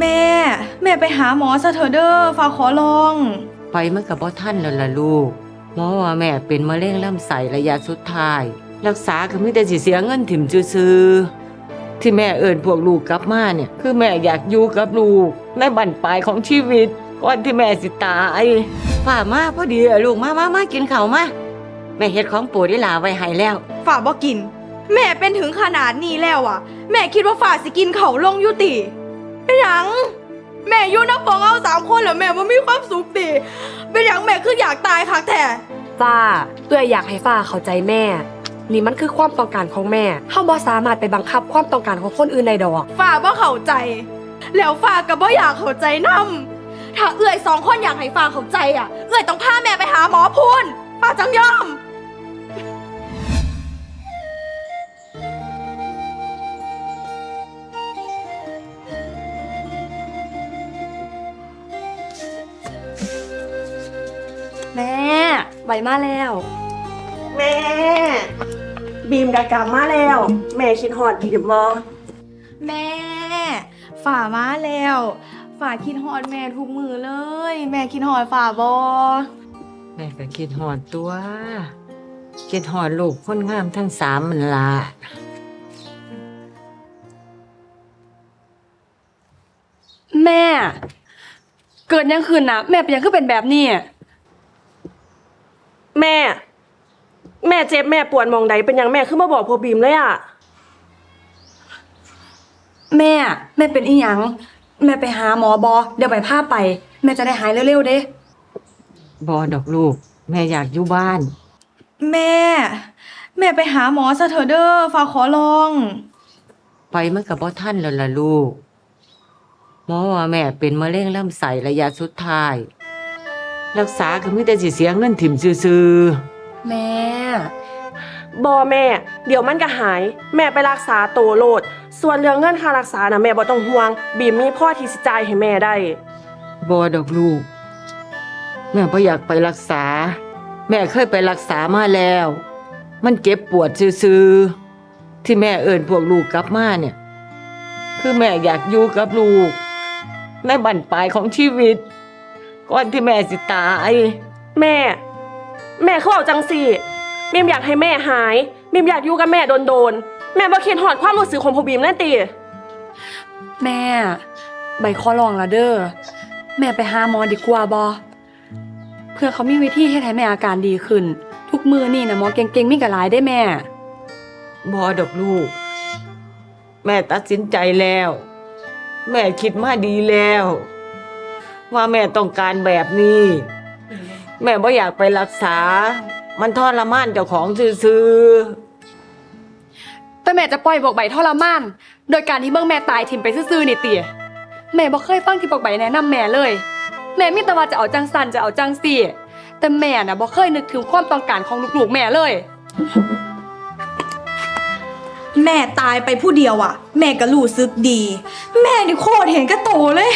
แม่ แม่ไปหาหมอซะเถอะเด้อฝากขอลอง ไปมันกับบ่ท่านแล้วล่ะลูกหมอว่าแม่เป็นมะเร็งลำไส้ระยะสุดท้าย รักษาก็มีแต่สิเสียเงินถิ่มซื่อๆที่แม่เอิ้นพวกลูกกลับมาเนี่ย คือแม่อยากอยู่กับลูกในบั้นปลายของชีวิตก่อนที่แม่สิตายฝ่ามาพอดีอะลูกมามามากินข้าวมาแม่เฮ็ดของโปรดอีหลาไว้ให้แล้วฝากบ่กิน แม่เป็นถึงขนาดนี้แล้วอะ แม่คิดว่าฝากสิกินเขาวลงอยุติ เป็นหยังแม่อยู่น้ำปองเอาสามคนแล้วแม่ว่ามีความสุขดีเป็นหยังแม่คืออยากตายคักแท้ฟ้าเอื้อยอยากให้ฟ้าเข้าใจแม่ นี่มันคือความต้องการของแม่เฮาบ่สามารถไปบังคับความต้องการของคนอื่นได้ดอก ฝ่าบ่เข้าใจ แล้วฝ่าก็บ่อยากเข้าใจนำถ้าเอื้อยสองคนอยากให้ฝ่าเข้าใจอะ เอื้อยต้องพาแม่ไปหาหมอพูนฝ่าจังยอม ไหวมาแล้ว แม่ บีมกะกลับมาแล้ว แม่คิดฮอดบีมบ่แม่ ฝ่ามาแล้ว ฝ่าคิดฮอดแม่ทุกมือเลย แม่คิดฮอดฝ่าบอแม่ก็คิดหอดตัวคิดหอดลูกคนงามทั้งสามมันละแม่ เกิดยังคืนนะแม่เป็นยังคือเป็นแบบนี้ แม่ แม่เจ็บแม่ปวดหมองใดเป็นหยังแม่คือมาบอกพ่อบีมเลยอะแม่แม่เป็นอีหยัง แม่ไปหาหมอบอเดี๋ยวไปพาไป แม่จะได้หายเร็วๆเด้บอดอกลูก แม่อยากอยู่บ้าน แม่ แม่ไปหาหมอซะเถอะเด้อฝ่าขอลอง ไปมันกับบ่ท่านแล้วล่ะลูกหมอว่าแม่เป็นมะเร็งลำไส้ระยะสุดท้าย รักษาก็มีแต่สิเสียเงินถิ่มซื่อแม่ บอแม่ เดี๋ยวมันก็หาย แม่ไปรักษาโตวโลด ส่วนเรื่องเงินค่ารักษานะแม่บ่ต้องห่วง บีมมีพ่อที่สิจ่ายให้แม่ได้ ๆบอดอกลูก แม่บ่อยากไปรักษา แม่เคยไปรักษามาแล้ว มันเจ็บปวดซื่อๆที่แม่เอิ้นพวกลูกกลับมาเนี่ย คือแม่อยากอยู่กับลูก ในบั้นปลายของชีวิต ก่อนที่แม่สิตาย แม่ แม่เขาเอาจังสี่บีมอยากให้แม่หายบีมอยากอยู่กับแม่โดนๆแม่บ่คิดฮอดความรู้สึกของพ่อบีมแน่ติแม่ ใบขอลองละเด้อแม่ไปหาหมอดีกว่าบอเพื่อเขามีวิธีให้ให้แม่อาการดีขึ้น ทุกมือนี่นะหมอเก่งๆมีกระหลายได้แม่ บอดอกลูก แม่ตัดสินใจแล้ว แม่คิดมาดีแล้ว ว่าแม่ต้องการแบบนี้ แม่บ่อยากไปรักษา มันทรมานเจ้าของซื่อแต่แม่จะปล่อยบอกใบทรมาน โดยการที่เบิ่งแม่ตายทิมไปซื่อๆนี่เตี๋ยแม่บ่เคยฟังที่บอกใบแนะนำแม่เลย แม่มีแต่ว่าจะเอาจังสันจะเอาจังสี่ แต่แม่น่ะบ่เคยนึกถึงความต้องการของลูกๆแม่เลย แม่ตายไปผู้เดียวอะ แม่ก็รู้สึกดี แม่นี่โคตรเห็นกระโตเลย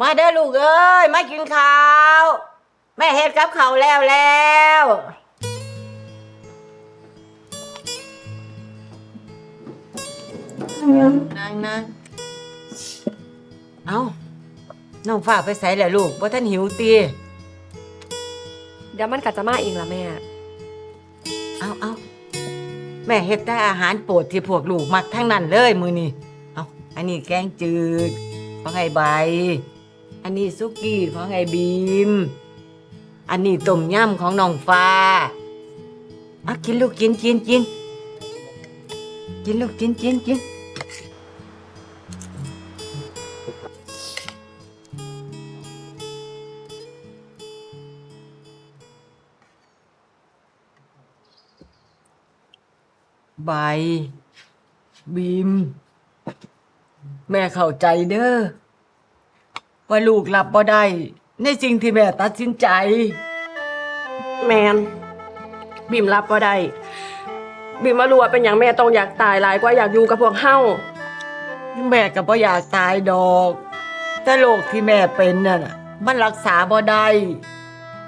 มาเด้อลูกเอ้ยมากินข้าวแม่เฮ็ดกับข้าวแล้วแล้วนั่งนั่งเอาน้องฝ้าไปใส่แหละลูกว่าท่านหิวตีเดี๋ยวมันก็จะมาเองล่ะแม่ เอาเอาแม่เฮ็ดแต่อาหารโปรดที่พวกลูกมักทั้งนั้นเลยมือนี่เอาอันนี้แกงจืดของไอ้ใบ อันนี้ซุกี้ของไอ้บีม อันนี้ต้มยำของน้องฟ้าเอากินลูกกินกินกินกินลูกกินกินกินใบ บีม แม่เข้าใจเด้อ ว่าลูกรับบ่ได้ ในสิ่งที่แม่ตัดสินใจ แมนบีมรับบ่ได้บีมมารู้ว่าเป็นอย่างแม่ต้องอยากตายหลายกว่าอยากอยู่กับพวกเฮาแม่ก็บ่อยากตายดอก แต่โรคที่แม่เป็นน่ะน่ะมันรักษาบ่ได้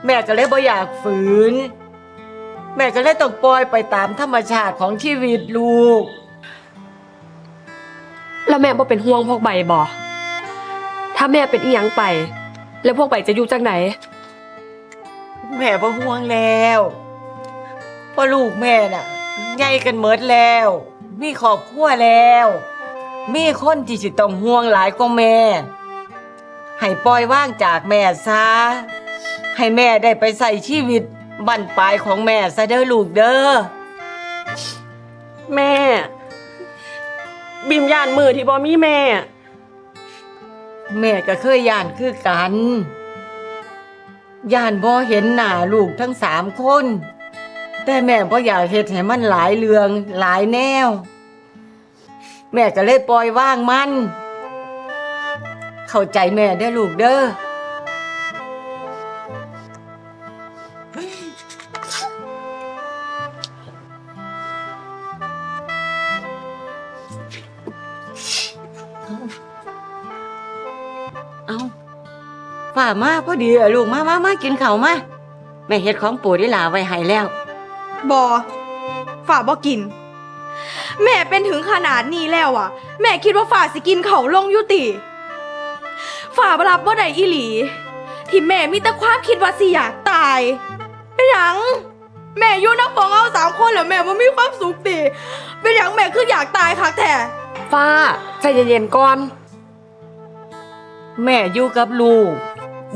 แม่ก็เลยบ่อยากฝืน แม่ก็เลยต้องปล่อยไปตามธรรมชาติของชีวิตลูก แล้วแม่บ่เป็นห่วงพวกใบบ่ ถ้าแม่เป็นอีหยังไป แล้วพวกใบจะอยู่จังไหน แม่บ่ห่วงแล้วเพราะลูกแม่น่ะใหญ่กันเมิดแล้ว มีครอบครัวแล้ว มีคนที่สิต้องห่วงหลายกว่าแม่ ให้ปล่อยว่างจากแม่ซะ ให้แม่ได้ไปใส่ชีวิตบั้นปลายของแม่ซะเด้อลูกเด้อ แม่บีมย่านมือที่บ่มีแม่ แม่ก็เคยย่านคือกันย่านบ่เห็นหน้าลูกทั้งสามคน แต่แม่บ่อยากเฮ็ดให้มันหลายเรื่องหลายแนว แม่ก็เลยปล่อยว่างมัน เข้าใจแม่เด้ลูกเด้อ เอาฝ่ามาพอดีอะลูกมามามากินข้าวมาแม่เฮ็ดของโปรดได้หลาไว้ให้แล้ว บอฝ่าบอกิน แม่เป็นถึงขนาดนี้แล้วอะ แม่คิดว่าฝ่าสิกินเขาลงอยุติ ฝ่าบรับว่าใดอีหลี ที่แม่มีแต่ความคิดว่าสิอยากตาย เป็นหยัง แม่อยู่นับของเอาสามคนแล้วแม่ว่ามีความสุขดีเป็นหยังแม่คืออยากตายคักแท้ฟ้าใจเย็นๆก่อน แม่อยู่กับลูก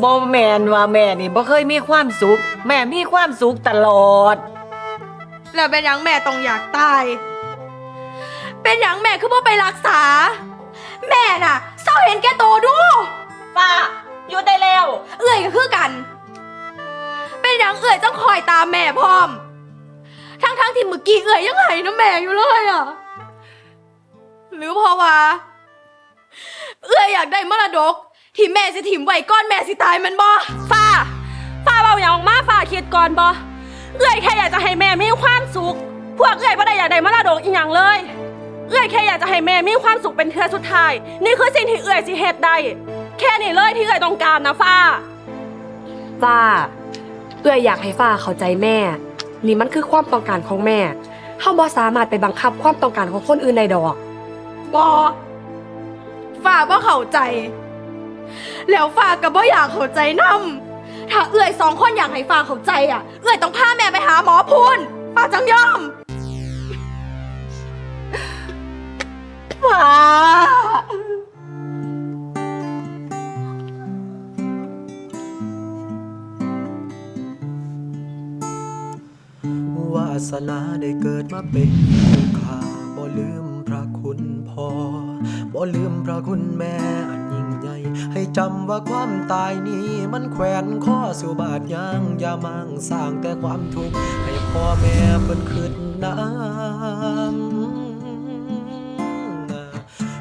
บ่แม่นว่าแม่นี่บ่เคยมีความสุข แม่มีความสุขตลอด แล้วเป็นหยังแม่ต้องอยากตาย เป็นหยังแม่คือบ่ไปรักษา แม่น่ะเศร้าเห็นแก่ตัวดูฟ้าอยู่ได้แล้ว เอื่อยก็คือกัน เป็นหยังเอื่อยต้องคอยตามแม่พร้อมทั้งๆที่เมื่อกี้เอื่อยยังไงนะแม่อยู่เลยอะ หรือเพราะว่า เอื่อยอยากได้มรดก ที่แม่สิถิ่มไว้ก้อนแม่สิตายแมันบ่ฟ้า ฟ้าเบาอย่างออกมาฟ้าคิดก่อนบ่เอื้อยแค่อยากจะให้แม่มีความสุข พวกเอื้อยบ่ได้อยากได้มรดกอีหยังเลย เอื้อยแค่อยากจะให้แม่มีความสุขเป็นเทือสุดท้าย นี่คือสิ่งที่เอื้อยสิเฮ็ดได้ แค่นี้เลยที่เอื้อยต้องการนะฟ้า ฟ้าเอื้อยอยากให้ฟ้าเข้าใจแม่ นี่มันคือความต้องการของแม่เฮาบ่สามารถไปบังคับความต้องการของคนอื่นได้ดอก บอฝ่าบ่เข้าใจ แล้วฝ่าก็บ่อยากเข้าใจนำถ้าเอื่อยสองคนอยากให้ฝ่าเข้าใจอะ เอื่อยต้องพาแม่ไปหาหมอพูนฝ่าจังยอมฟ้าวาสนาได้เกิดมาเป็นคู่ข้าบ่ลืมพระคุณพ่อบ่ลืมพระคุณแม่ ให้จำว่าความตายนี้มันแขวนข้อสู่บาดยางอย่ามั่งสร้างแต่ความทุกข์ให้พ่อแม่เพิ่นขึ้นน้ำ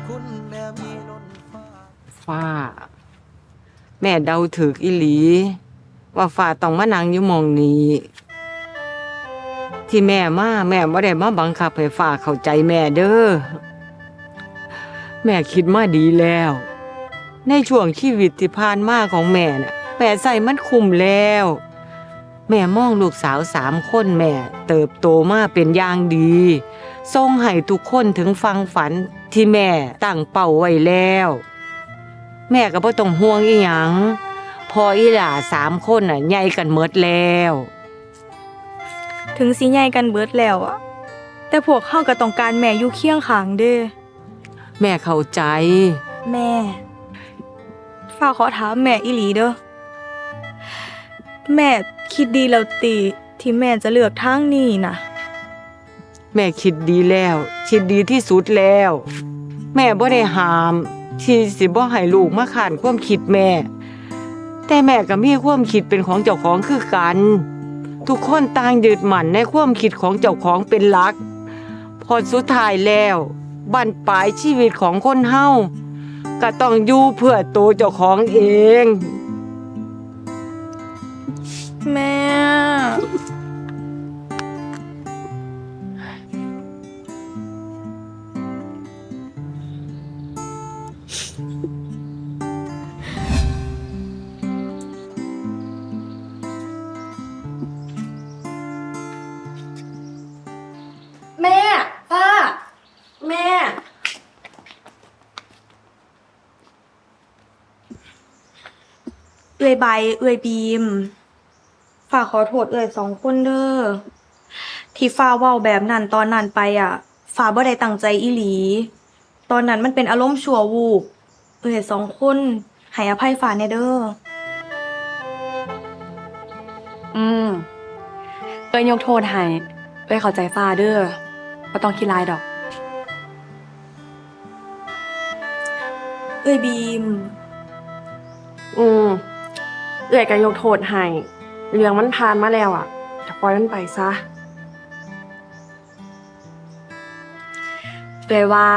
คุณแม่มีล้นฟ้าฟ้า แม่เดาถึกอีหลี ว่าฟ้าต้องมานั่งอยู่มองนี้ ที่แม่มาแม่บ่ได้มาบังคับให้ฟ้าเข้าใจแม่เด้อแม่คิดมาดีแล้ว ในช่วงชีวิตที่ผ่านมาของแม่น่ะแม่ใส่มันคุ้มแล้ว แม่มองลูกสาวสามคนแม่ เติบโตมาเป็นอย่างดีทรงให้ทุกคนถึงฟังฝันที่แม่ตั้งเป้าไว้แล้ว แม่ก็บ่ต้องห่วงอีหยังพออีหล่าสามคนน่ะใหญ่กันเมดแล้ว ถึงสิใหญ่กันเบิดแล้วอะแต่พวกเขาก็ต้องการแม่อยู่เคียงข้างเด้แม่เข้าใจ แม่ ฝ้าขอถามแม่อีหลีเด้อ แม่คิดดีแล้วติที่แม่จะเลือกทางนี้นะแม่คิดดีแล้ว คิดดีที่สุดแล้ว แม่บ่ได้ห้ามที่สิบ่ให้ลูกมาขานความคิดแม่ แต่แม่ก็มีความคิดเป็นของเจ้าของคือกัน ทุกคนต่างยึดมั่นในความคิดของเจ้าของเป็นหลัก พอสุดท้ายแล้ว บั้นปลายชีวิตของคนเฮา ก็ต้องอยู่เพื่อตัวเจ้าของเอง แม่ เอื้อยใบ เอื้อยบีม ฝากขอโทษเอื้อยสองคนเด้อ ที่ฟ้าเว้าแบบนั้นตอนนั้นไปอะฟ้าบ่ได้ตั้งใจอีหลี ตอนนั้นมันเป็นอารมณ์ชั่ววูบ เอื้อยสองคนให้อภัยฟ้าแน่เด้อ อืมเอ้ยยกโทษให้เอ้ยเข้าใจฟ้าเด้อบ่ต้องคิดหลายดอก เอ้ยบีม อืม เอื่อยก็ยกโทษให้เรื่องมันผ่านมาแล้วอะจะปล่อยมันไปซะเอ้ยว่า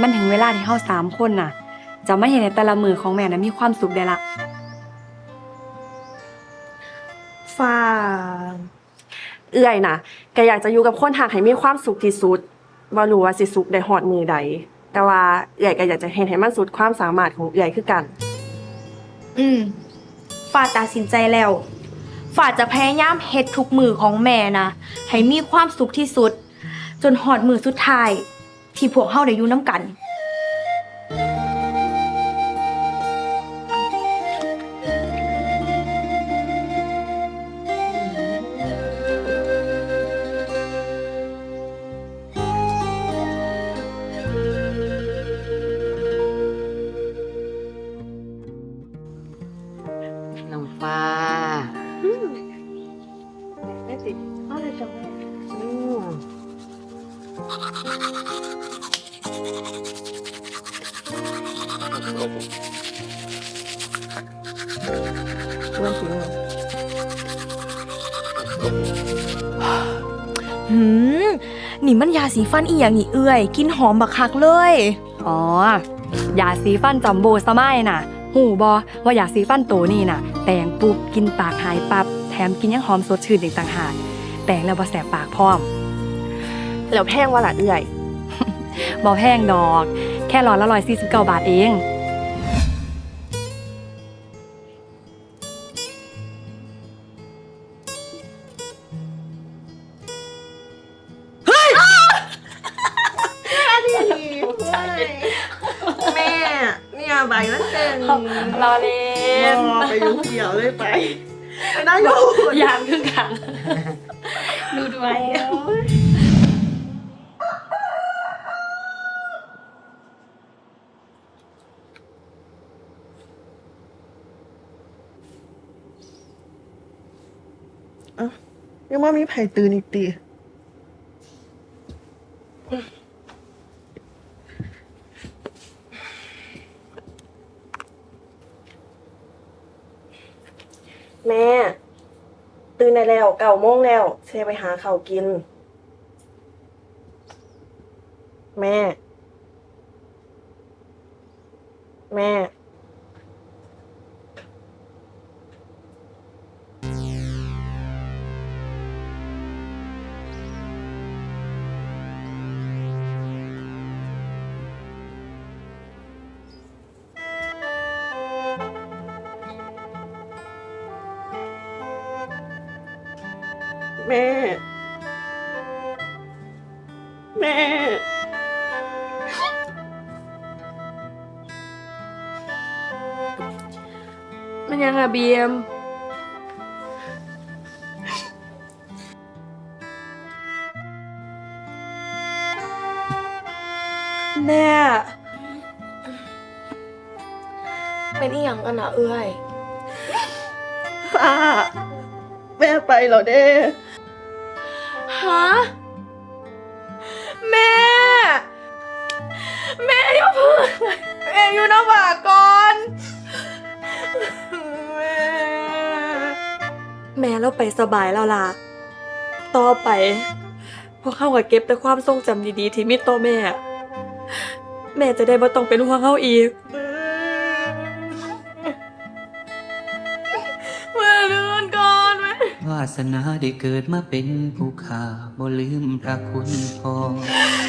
มันถึงเวลาที่เฮาสามคนน่ะ จะไม่เห็นในแต่ละมือของแม่นะมีความสุขได้ละฟ้าเอื่อยนะแกอยากจะอยู่กับคนทางให้มีความสุขที่สุดว่ารู้ว่าสิสุขได้หอดมือใดแต่ว่าเอื่อยก็อยากจะเห็นให้มันสุดความสามารถของเอื่อยคือกัน อืมฟ้าตัดสินใจแล้วฟ้าจะพยายามเฮ็ดทุกมือของแม่นะให้มีความสุขที่สุด จนหอดมือสุดท้าย ที่พวกเฮาได้อยู่น้ำกัน นี่มันยาสีฟันอีหยังนี่เอื่อยกินหอมบักคักเลย อ๋อ ยาสีฟันจัมโบสมัยน่ะ หูบอว่ายาสีฟันโตนี่น่ะ แต่งปุ๊บกินปากหายปับ แถมกินยังหอมสดชื่นอีกต่างหาก แต่งแล้วบ่แสบปากพร้อม แล้วแพงว่าละเอื่อย บ่แพงดอก แค่ร้อยละร้อยสี่สิบเก้าบาทเอง เนี่ยใบมันเป็นรอเล่นไปยุ่งเกี่ยวเลยไปไปนั่งดูยามครึ่งขังดูด้วยยังว่ามีไผ่ตื่นอีกตี แม่ ตื่นได้แล้วเก่าโมงแล้วเชไปหาข้าวกิน แม่ แม่ แม่ แม่ มันยังอะเบียมแม่เป็นอีหยังกันนะเอ้ยฟ้า แม่ไปเหรอเด้ ฮะ แม่ แม่อย่าเพิ่งแม่อยู่น้ำบาก่อนแม่ แม่เราไปสบายแล้วล่ะ ต่อไป พวกเขาก็เก็บแต่ความทรงจำดีๆ ที่มีต่อแม่ แม่จะได้บ่ต้องเป็นห่วงเขาอีก สนาได้เกิดมาเป็นผู้ข้าบ่ลืมพระคุณพ่อ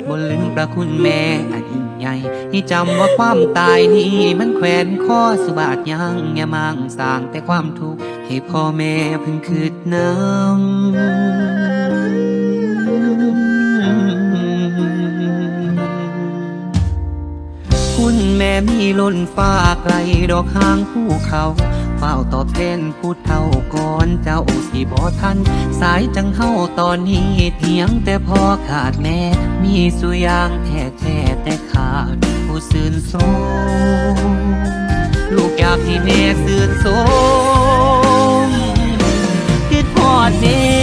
บ่ลืมพระคุณแม่อันยิ่งใหญ่นี่จำว่าความตายนี้มันแขวนข้อสุบาทยังอย่ามั่งสร้างแต่ความทุกข์ให้พ่อแม่เพิ่งคืดน้ำ ล้นฟ้าไกลดอกหางภูเขาเฝ้าตอบแทนผู้เท่าก่อนเจ้าสิบ่ทัน สายจังเฮาตอนนี้เพียงแต่พอขาดแม่ มีสุยางแท้แท้แต่ขาด ผู้สื่นโสมลูกอยากให้แม่สื่นโสมคิดพอดแม่